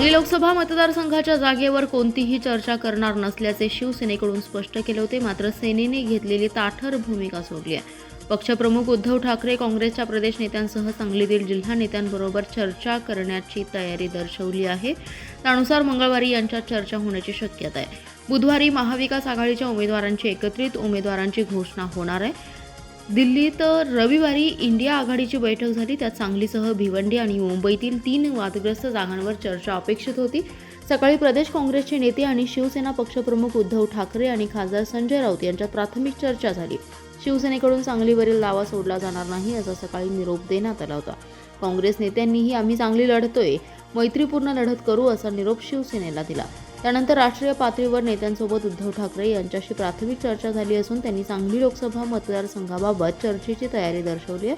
सांगली लोकसभा मतदारसंघाच्या जागेवर कोणतीही चर्चा करणार नसल्याचे शिवसेनेकडून स्पष्ट केले होते. मात्र सेनेने घेतलेली ताठर भूमिका सोडली आहे. पक्षप्रमुख उद्धव ठाकरे काँग्रेसच्या प्रदेश नेत्यांसह सांगलीतील जिल्हा नेत्यांबरोबर चर्चा करण्याची तयारी दर्शवली आहे. त्यानुसार मंगळवारी यांच्यात चर्चा होण्याची शक्यता आहे. बुधवारी महाविकास आघाडीच्या उमेदवारांची एकत्रित उमेदवारांची घोषणा होणार आहे. दिल्लीत रविवारी इंडिया आघाडीची बैठक झाली. त्यात सांगलीसह भिवंडी आणि मुंबईतील तीन वादग्रस्त जागांवर चर्चा अपेक्षित होती. सकाळी प्रदेश काँग्रेसचे नेते आणि शिवसेना पक्षप्रमुख उद्धव ठाकरे आणि खासदार संजय राऊत यांच्यात प्राथमिक चर्चा झाली. शिवसेनेकडून सांगलीवरील दावा सोडला जाणार नाही असा सकाळी निरोप देण्यात आला होता. काँग्रेस नेत्यांनीही आम्ही चांगली लढतोय. मैत्रीपूर्ण लढत करू असा निरोप शिवसेनेला दिला. त्यानंतर राष्ट्रीय पातळीवर नेत्यांसोबत उद्धव ठाकरे यांच्याशी प्राथमिक चर्चा झाली असून त्यांनी सांगली लोकसभा मतदारसंघाबाबत चर्चेची तयारी दर्शवली आहे.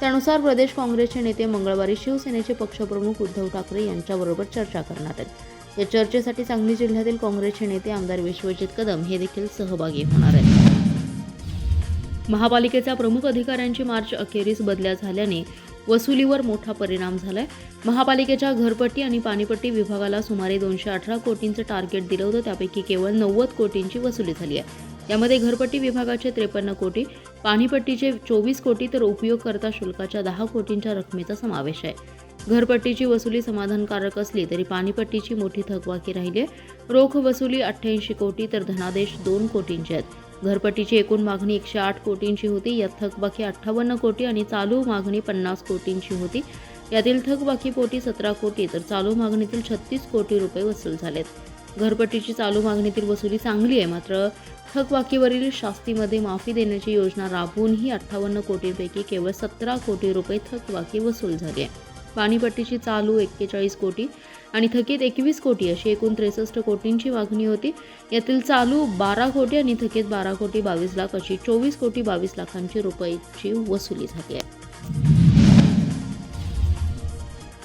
त्यानुसार प्रदेश काँग्रेसचे नेते मंगळवारी शिवसेनेचे पक्षप्रमुख उद्धव ठाकरे यांच्याबरोबर चर्चा करणार आहेत. या चर्चेसाठी सांगली जिल्ह्यातील काँग्रेसचे नेते आमदार विश्वजित कदम हे देखील सहभागी होणार आहेत. महापालिकेच्या प्रमुख अधिकाऱ्यांची मार्च अखेरीस बदल्या झाल्याने वसुलीवर मोठा परिणाम झालाय. महापालिकेच्या घरपट्टी आणि पाणीपट्टी विभागाला सुमारे दोनशे अठरा कोटींचं टार्गेट दिलं होतं. त्यापैकी केवळ नव्वद कोटींची वसुली झाली आहे. यामध्ये घरपट्टी विभागाचे त्रेपन्न कोटी पाणीपट्टीचे चोवीस कोटी तर उपयोगकर्ता शुल्काच्या दहा कोटींच्या रकमेचा समावेश आहे. घरपट्टीची वसुली समाधानकारक असली तरी पाणीपट्टीची मोठी थकबाकी राहिली आहे. रोख वसुली अठ्ठ्याऐंशी कोटी तर धनादेश दोन कोटींचे आहेत. घरपट्टीची एकूण मागणी एकशे आठ कोटींची होती. यात थकबाकी अठ्ठावन्न कोटी आणि चालू मागणी पन्नास कोटींची होती. यातील थकबाकीपोटी सतरा कोटी तर चालू मागणीतील छत्तीस कोटी रुपये वसूल झालेत. घरपट्टीची चालू मागणीतील वसुली चांगली आहे मात्र थकबाकीवरील शास्तीमध्ये माफी देण्याची योजना राबवूनही अठ्ठावन्न कोटींपैकी केवळ सतरा कोटी रुपये थकबाकी वसूल झाली आहे. पाणीपट्टीची चालू एक्केचाळीस कोटी आणि थकीत एकवीस कोटी अशी एकूण त्रेसष्ट कोटींची मागणी होती. यातील चालू बारा कोटी आणि थकीत बारा कोटी बावीस लाख अशी चोवीस कोटी बावीस लाखांची रुपयाची वसुली झाली आहे.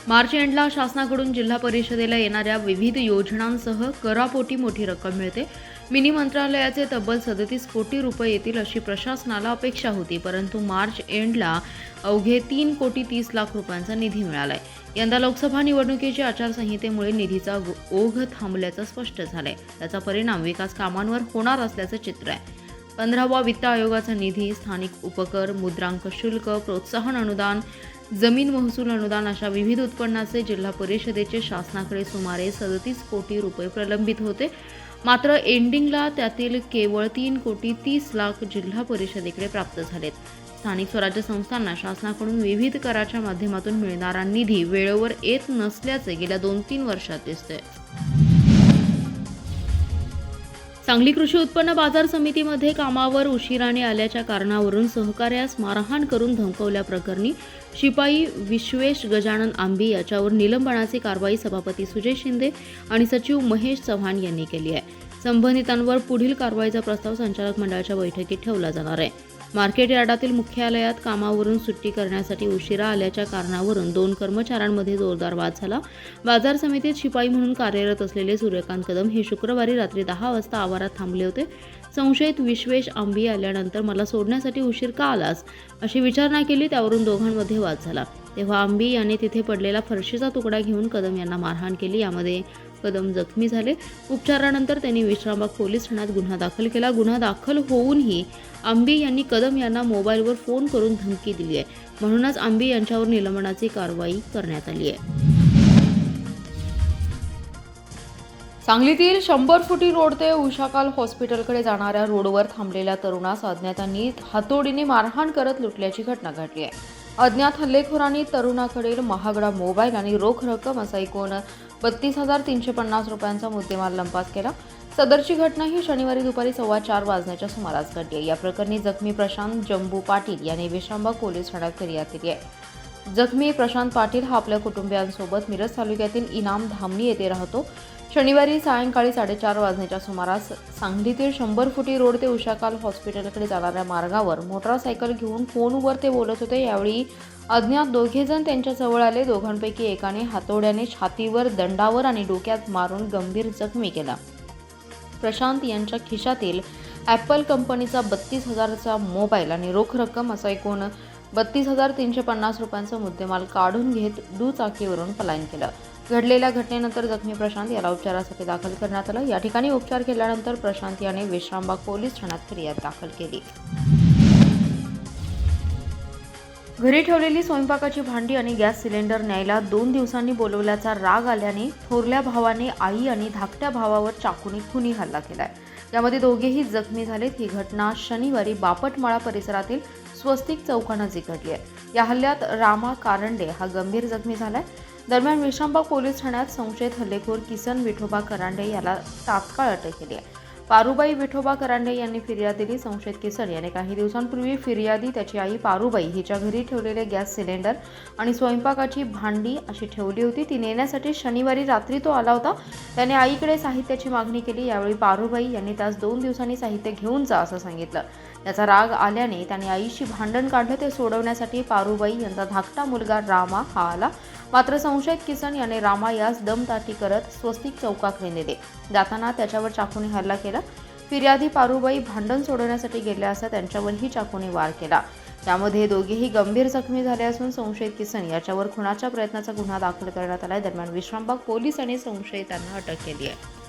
मार्च एंडला शासनाकडून जिल्हा परिषदेला येणाऱ्या विविध योजनांसह करापोटी मोठी रक्कम मिळते. मिनी मंत्रालयाचे तब्बल सदतीस कोटी रुपये येतील अशी प्रशासनाला अपेक्षा होती परंतु मार्च एंडला अवघे तीन कोटी तीस लाख रुपयांचा निधी मिळालाय. यंदा लोकसभा निवडणुकीच्या आचारसंहितेमुळे निधीचा गो- ओघ थांबल्याचं स्पष्ट झालंय. त्याचा परिणाम विकास कामांवर होणार असल्याचं चित्र आहे. पंधरावा वित्त आयोगाचा निधी स्थानिक उपकर मुद्रांक शुल्क प्रोत्साहन अनुदान जमीन महसूल अनुदान अशा विविध उत्पन्नाचे जिल्हा परिषदेचे शासनाकडे सुमारे सदतीस कोटी रुपये प्रलंबित होते. मात्र एंडिंगला त्यातील केवळ तीन कोटी तीस लाख जिल्हा परिषदेकडे प्राप्त झालेत. स्थानिक स्वराज्य संस्थांना शासनाकडून विविध कराच्या माध्यमातून मिळणारा निधी वेळेवर येत नसल्याचे गेल्या दोन तीन वर्षात दिसतंय. सांगली कृषी उत्पन्न बाजार समितीमध्ये कामावर उशिराने आल्याच्या कारणावरून सहकार्यास मारहाण करून धमकवल्याप्रकरणी शिपाई विश्वेश गजानन आंबी याच्यावर निलंबनाची कारवाई सभापती सुजय शिंदे आणि सचिव महेश चव्हाण यांनी केली आहे. संबंधितांवर पुढील कारवाईचा प्रस्ताव संचालक मंडळाच्या बैठकीत ठेवला जाणार आहे. मार्केट यार्डातील मुख्यालयात कामावरून सुट्टी करण्यासाठी उशिरा आल्याच्या कारणावरून दोन कर्मचाऱ्यांमध्ये जोरदार वाद झाला. बाजार समितीत शिपाई म्हणून कार्यरत असलेले सूर्यकांत कदम हे शुक्रवारी रात्री दहा वाजता आवारात थांबले होते. संशयित विश्वेश आंबी आल्यानंतर मला सोडण्यासाठी उशीर का आलास? अशी विचारणा केली त्यावरून दोघांमध्ये वाद झाला. तेव्हा आंबी यांनी तिथे पडलेला फरशीचा तुकडा घेऊन कदम यांना मारहाण केली. यामध्ये कदम जखमी झाले. उपचारानंतर त्यांनी विश्रामबाग पोलीस ठाण्यात गुन्हा दाखल केला. गुन्हा दाखल होऊनही आंबी यांनी कदम यांना मोबाईलवर फोन करून धमकी दिली आहे. म्हणूनच आंबी यांच्यावर निलंबनाची कारवाई करण्यात आली आहे. सांगलीतील शंभर फुटी रोड ते उषाकाल हॉस्पिटलकडे जाणाऱ्या रोडवर थांबलेल्या तरुणास अज्ञातांनी हातोडीने मारहाण करत लुटल्याची घटना घडली आहे. अज्ञात हल्लेखोरांनी तरुणाकडील महागडा मोबाईल आणि रोख रक्कम असा एकूण बत्तीस हजार तीनशे पन्नास रुपयांचा मुद्देमाल लंपास केला. सदरची घटना ही शनिवारी दुपारी सव्वा चार वाजण्याच्या सुमारास घडली आहे. या प्रकरणी जखमी प्रशांत जंबू पाटील याने विश्रामबाग पोलीस ठाण्यात फिर्याद केली आहे. जखमी प्रशांत पाटील हा आपल्या कुटुंबियांसोबत मिरज तालुक्यातील इनाम धामणी येथे राहतो. शनिवारी सायंकाळी साडेचार वाजण्याच्या सुमारास सांगलीतील शंभर फुटी रोड ते उषाकाल हॉस्पिटलकडे जाणाऱ्या मार्गावर मोटारसायकल घेऊन फोनवर ते बोलत होते. यावेळी अज्ञात दोघेजण त्यांच्या जवळ आले. दोघांपैकी एकाने हातोड्याने छातीवर दंडावर आणि डोक्यात मारून गंभीर जखमी केला. प्रशांत यांच्या खिशातील ॲपल कंपनीचा बत्तीस हजारचा मोबाईल आणि रोख रक्कम असा एकूण बत्तीस हजार तीनशे पन्नास रुपयांचा मुद्देमाल काढून घेत दुचाकीवरून पलायन केलं. घडलेल्या घटनेनंतर जखमी प्रशांत याला उपचारासाठी दाखल करण्यात आलं. या ठिकाणी उपचार केल्यानंतर प्रशांत याने विश्रामबाग पोलीस ठाण्यात फिर्याद दाखल केली. घरी ठेवलेली स्वयंपाकाची भांडी आणि गॅस सिलेंडर न्यायला दोन दिवसांनी बोलवल्याचा राग आल्याने थोरल्या भावाने आई आणि धाकट्या भावावर चाकूने खुनी हल्ला केलाय. यामध्ये दोघेही जखमी झालेत. ही घटना शनिवारी बापटमाळा परिसरातील स्वस्तिक चौकानजीक घडली आहे या हल्ल्यात रामा कारंडे हा गंभीर जखमी झालाय. दरम्यान विश्रामबाग पोलीस ठाण्यात संशयित हल्लेखोर किसन विठोबा करांडे याला तात्काळ अटक केली आहे. पारुबाई विठोबा करांडे यांनी फिर्याद दिली. संशयित किसन याने काही दिवसांपूर्वी फिर्यादी त्याची आई पारुबाई हिच्या घरी ठेवलेले गॅस सिलेंडर आणि स्वयंपाकाची भांडी अशी ठेवली होती. ती नेण्यासाठी शनिवारी रात्री तो आला होता. त्याने आईकडे साहित्याची मागणी केली. यावेळी पारुबाई यांनी त्यास दोन दिवसांनी साहित्य घेऊन जा असं सांगितलं. याचा राग आल्याने त्याने आईशी भांडण काढलं. ते सोडवण्यासाठी पारुबाई यांचा धाकटा मुलगा रामा हा आला. मात्र संशयित किसन याने रामा यास दमताटी करत स्वस्तिक चौकाकडे नेले. जाताना त्याच्यावर चाकूने हल्ला केला. फिर्यादी पारुबाई भांडण सोडवण्यासाठी गेल्या असता त्यांच्यावरही चाकूने वार केला. त्यामध्ये दोघेही गंभीर जखमी झाले असून संशयित किसन याच्यावर खुनाच्या प्रयत्नाचा गुन्हा दाखल करण्यात आलाय. दरम्यान विश्रामबाग पोलिसांनी संशयितांना अटक केली आहे.